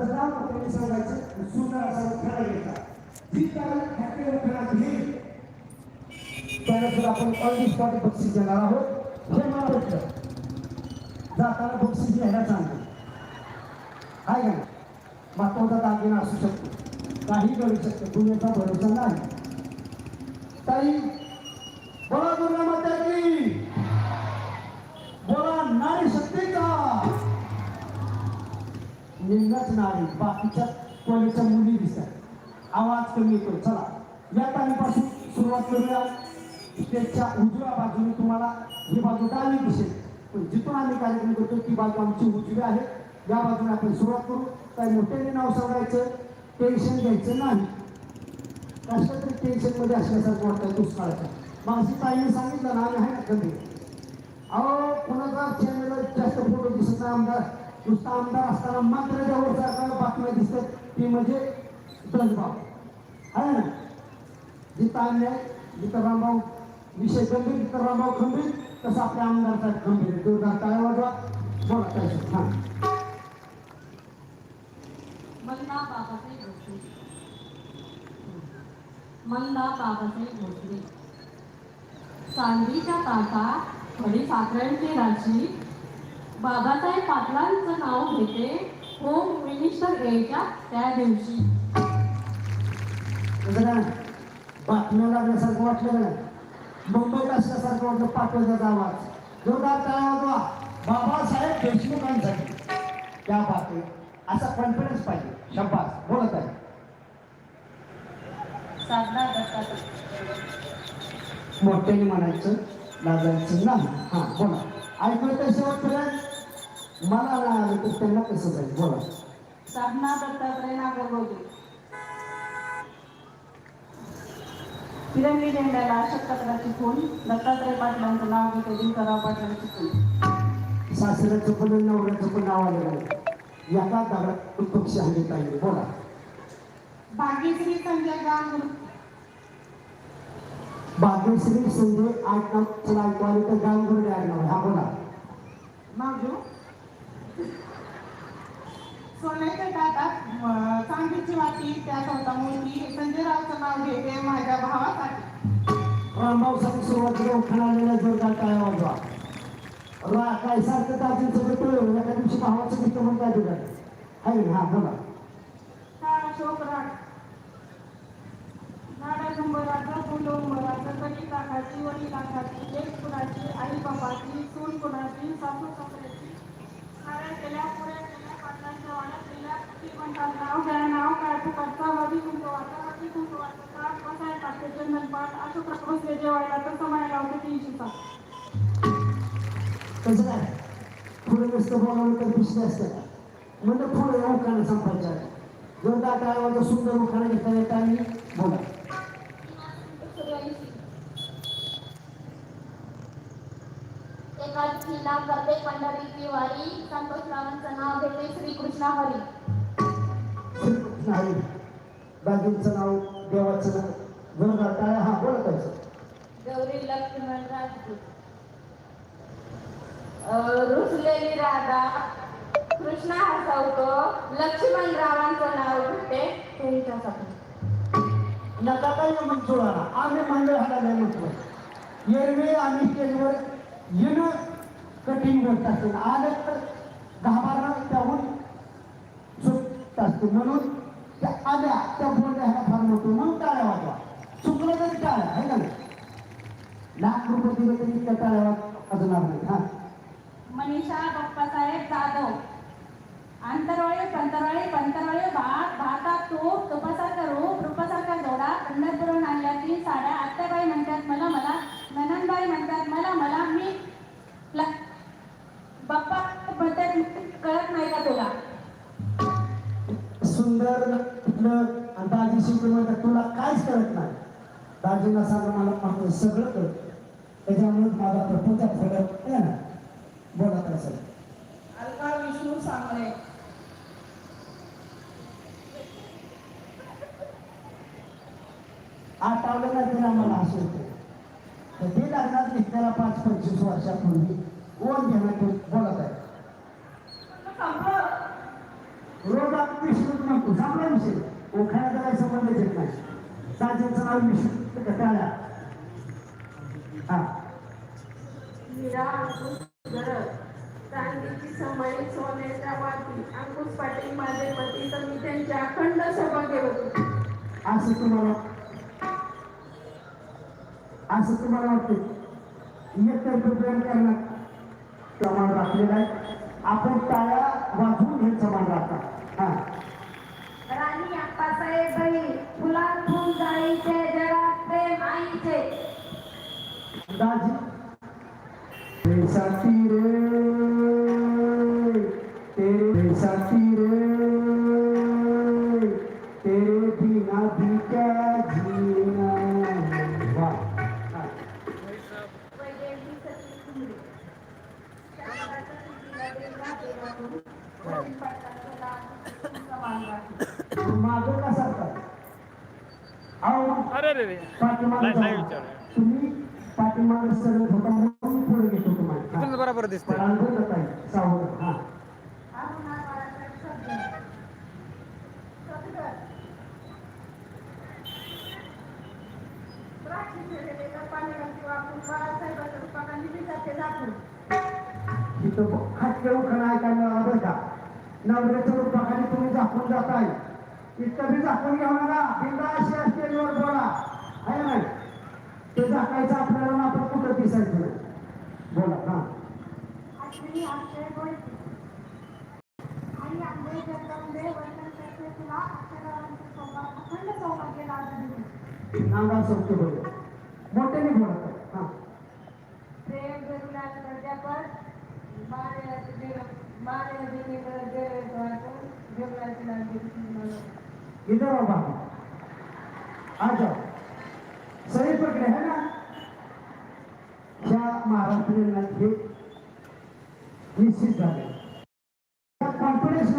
त्याचं नाव त्यांनी सांगायचं सुंदर असा उखाणा घ्यायचा जी त्याला हॅपी उखाणा घेईल त्याला जर आपण ऑन स्पॉट बक्षीस देणार आहोत. हे मला वाटतं जाताना बक्षीस घ्यायला चांगलं. आहे का महत्त्वाचा दागिना असू शकतो. काही करू शकतो. दुनियाचा भरोसा नाही. ताई बोला दुर्गा माता की. बोला नारी शक्तीचा निम्नच नारी बाकीच्या कोणीच्या मुली दिसत आवाज कमी येतो चला या तारीपासून सुरुवात करूया. स्टेजच्या उजव्या बाजूने तुम्हाला ही बाजू डावी दिसेल. पण जिथून आम्ही कार्यक्रम करतो ती बाजू आमची उजवी आहे. या बाजूने आपण सुरुवात करू. काही मोठ्याने नाव सांगायचं टेन्शन घ्यायचं नाही. कसलं तरी टेन्शनमध्ये असल्यासारखं वाटतं दुष्काळाचं माझी ताईने सांगितलं ना आम्ही आहे ना कमी अहो कुणाचा चॅनलवर जास्त फोटो दिसत नाही आमदार नुसता आमदार असताना मात्र ज्यावर सरकारला बातम्या दिसत ती म्हणजे दसभाव आहे ना? जिथं अन्याय जिथं रामभाऊ विषय गंभीर जिथं रामभाऊ खंबीर तसं आपल्या आमदारचा खंबीर दुर्गा काय वाजवा. बोला काय हा. मंदा बाबासाहेब भोसले. मंदा बाबासाहेब भोसले. चांदीच्या ताटात थोडी साखरांची राशी बाबासाहेब पाटलांचं नाव घेते होम मिनिस्टर यायच्या त्या दिवशी. बातम्या लागल्यासारखं वाटलं का नाही मुंबईत असल्यासारखं वाटलं पाठवण्याचा आवाज. जोरदार वाजवा. बाबासाहेब देशमुखांसाठी. त्या बातमी. असा कॉन्फिडन्स पाहिजे. शब्बास बोलत आहे मोठ्याने म्हणायचं लाजायचं नाही. हां बोला. ऐकू येतं शेवटपर्यंत? मला नाही आलं तर त्यांना कसं जाईल? बोला. साधना दत्तात्रय नागरगोजे. तिरंगी झेंड्याला अशोक पत्राची खून. दत्तात्रय पाटलांचं नाव घेते दिनकरराव पाटलांची खून. सासऱ्याचं पण नवऱ्याचं पण नाव आलं नाही. एका दगडात पक्ष हल्ली पाहिजे. बोला. भाग्यश्री संजय गांगुर भाग्यश्री संजय आठ नाव चला ऐकू आले तर गांगुर्डे आडनाव. हा बोला. मागू. सोन्याच्या ताटात चांदीची वाटी त्यात होता मोती संजयरावचं नाव घेते माझ्या भावासाठी. रामभाऊसाठी सुरुवातीला उखाणालेल्या जोरदार टाळ्या वाजवा. रा काय सारखं दाजींचं भेटलं एका दिवशी भावाचं भेटलं म्हणून काय आहे ना हा बोला. हा अशोक राग? नाडा शंभराचं फुल उंबराचं कली लाखाची वडी लाखाची एक कुणाची आई बापाची सून कुणाची नाव घ्या नाव काय फुकटचा वधी कुंकवाचा वधी कुंकवाचा ताट बसाय टाकते चंदन पाठ बसले जेवायला तर समय लावते तीनशेचा कसं काय पुढे नुसतं बोलावलं तर असतं म्हणजे पुढे उखाणं जोरदार सुंदर उखाणं घेता येतं आणि बोला एका प्रत्येक पंढरीची वारी नाव घेते श्रीकृष्ण हरी. हरी दाजींचं नाव देवाचं नाव जोरदार टाळ्या हा बोलत आहे गौरी लक्ष्मण राजपूत रुसलेली राधा कृष्ण हसवतो लक्ष्मण रावांचं नाव घेते त्यांच्यासाठी. नका काही मंजुळाला आम्ही मंडळ हाडायला म्हटलं एरवी आम्ही स्टेजवर येणं कठीण गोष्ट असते आलं तर घाबरणं त्याहून सुट असते म्हणून आल्या त्या बोलल्या ह्याला फार मोठं म्हणून टाळ्या वाजवा. चुकलं तरी टाळ्या आहे का लाख रुपये दिले तरी त्या टाळ्या वाज- वाजणार नाही हा. मनीषा बाप्पासाहेब जाधव. आंतरवळे पंतरवळे पंतरवळे भात दाजी शिकून म्हणतात तुला काहीच कळत नाही. दाजीला सांगा मला मात्र सगळं कळत. त्याच्यामुळे माझा प्रपंचा आहे ना बोला काय सर अलका विष्णू सांगणे. आठवलं आम्हाला असं होतं. तर ते लग्नात निघताना पाच पंचवीस वर्षापूर्वी कोण घेणार ते. बोलत आहे आपण विष्णूच म्हणतो चांगला विषय ओखाण्याचा काही संबंध येत नाही. ताजेचं नाव विष्णू टाळ्या हा. मीरा अंकुश गरज चांदीची समय सोन्याच्या वाटी अंकुश पाटील माझे पती. तर मी त्यांच्या अखंड सौभाग्य होते असं तुम्हाला असं तुम्हाला वाटतं एकतर्फी प्रेम करणार. प्रमाण राखलेलं आहे. आपण टाळ्या वाजवून हे समान राहतात हा. राणी अप्पासाहेब बाई फुलात फुल जाळीचे जगात प्रेम आईचे. दाजी. रे. बाळासाहेबाच्या रूपाला निधी जाते दाखवून तिथं खाटके उखाणा ऐकायला बरं का? नवऱ्याच्या रूपाखाली तुम्ही झाकून जाताय. इतकं बी झाकून घेऊ नका बिंदाशी स्टेजवर बोला आहे नाही? ते झाकायचं आपल्याला ना आपण कुठं दिसायचं? बोला हा. नांदा सोडतो बोल. मोठ्याने बोलत आहे. हा. प्रेम गरुडात कर्जापर मारे देवे देवराची लागली इधर बाबू आ जाओ. सही पकडे है ना? ह्या महाराष्ट्रीयन हे निश्चित झाले. कॉन्फिडन्स